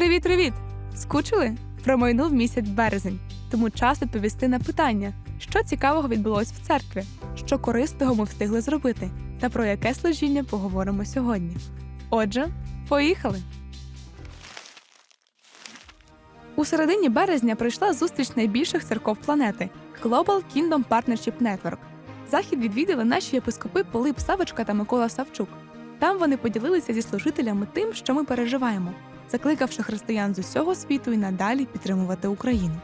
Привіт, привіт! Скучили? Промайнув місяць березень, тому час відповісти на питання, що цікавого відбулось в церкві, що корисного ми встигли зробити, та про яке служіння поговоримо сьогодні. Отже, поїхали! У середині березня прийшла зустріч найбільших церков планети Global Kingdom Partnership Network. Захід відвідали наші єпископи Пилип Савочка та Микола Савчук. Там вони поділилися зі служителями тим, що ми переживаємо, закликавши християн з усього світу і надалі підтримувати Україну.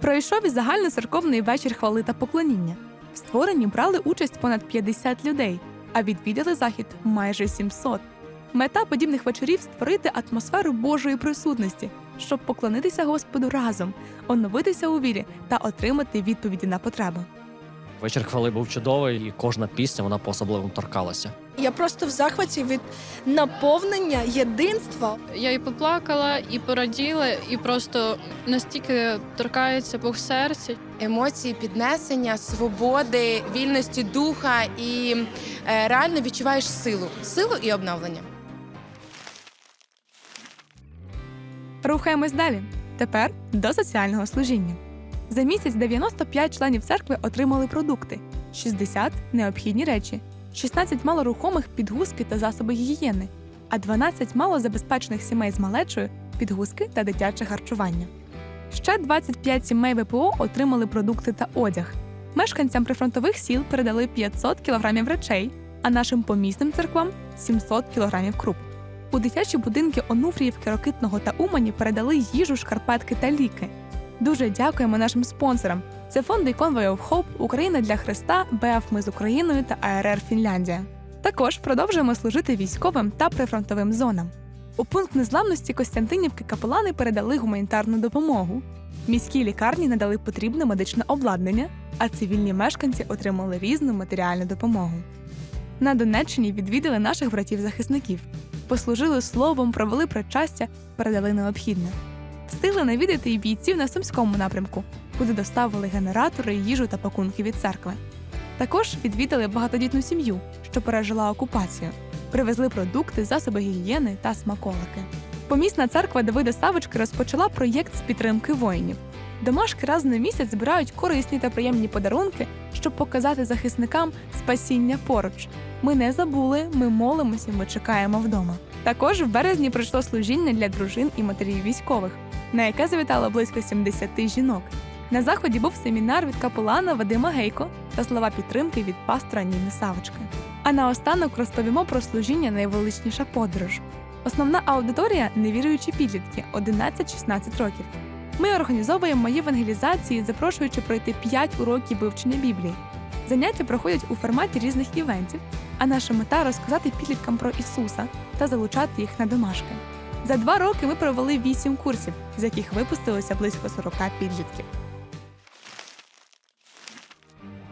Пройшов і загальноцерковний вечір хвали та поклоніння. В створенні брали участь понад 50 людей, а відвідали захід майже 700. Мета подібних вечорів створити атмосферу Божої присутності, щоб поклонитися Господу разом, оновитися у вірі та отримати відповіді на потреби. Вечір хвали був чудовий, і кожна пісня вона по-особливому торкалася. Я просто в захваті від наповнення єдинства. Я і поплакала, і пораділа, і просто настільки торкається Бог серця. емоції піднесення, свободи, вільності духа і е, реально відчуваєш силу, силу і обновлення. Рухаємось далі. Тепер до соціального служіння. За місяць 95 членів церкви отримали продукти, 60 необхідні речі, 16 малорухомих підгузки та засоби гігієни, а 12 малозабезпечених сімей з малечою підгузки та дитяче харчування. Ще 25 сімей ВПО отримали продукти та одяг. Мешканцям прифронтових сіл передали 500 кілограмів речей, а нашим помісним церквам 700 кілограмів круп. У дитячі будинки Онуфріївки, Рокитного та Умані передали їжу, шкарпетки та ліки. Дуже дякуємо нашим спонсорам. Це фонди Convoy of Hope, Україна для Христа, БФ Ми з Україною та АРР Фінляндія. Також продовжуємо служити військовим та прифронтовим зонам. У пункт незламності Костянтинівки капелани передали гуманітарну допомогу. Міські лікарні надали потрібне медичне обладнання, а цивільні мешканці отримали різну матеріальну допомогу. На Донеччині відвідали наших братів-захисників, послужили словом, провели причастя, передали необхідне. Встигли навідати і бійців на сумському напрямку, куди доставили генератори, їжу та пакунки від церкви. Також відвідали багатодітну сім'ю, що пережила окупацію, привезли продукти, засоби гігієни та смаколики. Помісна церква Давида Савочки розпочала проєкт з підтримки воїнів. Домашки раз на місяць збирають корисні та приємні подарунки, щоб показати захисникам спасіння поруч. Ми не забули, ми молимося, ми чекаємо вдома. Також в березні пройшло служіння для дружин і матерів військових, на яке завітало близько 70 жінок. На заході був семінар від капелана Вадима Гейко та слова підтримки від пастора Ніни Савочки. А наостанок розповімо про служіння найвеличніша подорож. Основна аудиторія невіруючі підлітки 11-16 років. Ми організовуємо євангелізації, запрошуючи пройти 5 уроків вивчення Біблії. Заняття проходять у форматі різних івентів, а наша мета розказати підліткам про Ісуса та залучати їх на домашки. За два роки ми провели 8 курсів, з яких випустилося близько 40 підлітків.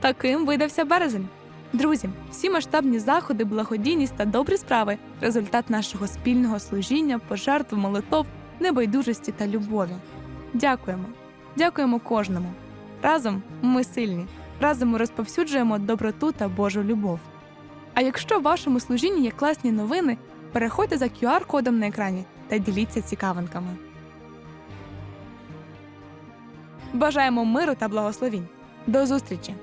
Таким видався березень. Друзі, всі масштабні заходи, благодійність та добрі справи результат нашого спільного служіння, пожертв, молитов, небайдужості та любові. Дякуємо. Дякуємо кожному. Разом ми сильні. Разом ми розповсюджуємо доброту та Божу любов. А якщо в вашому служінні є класні новини, переходьте за QR-кодом на екрані та діліться цікавинками. Бажаємо миру та благословінь. До зустрічі!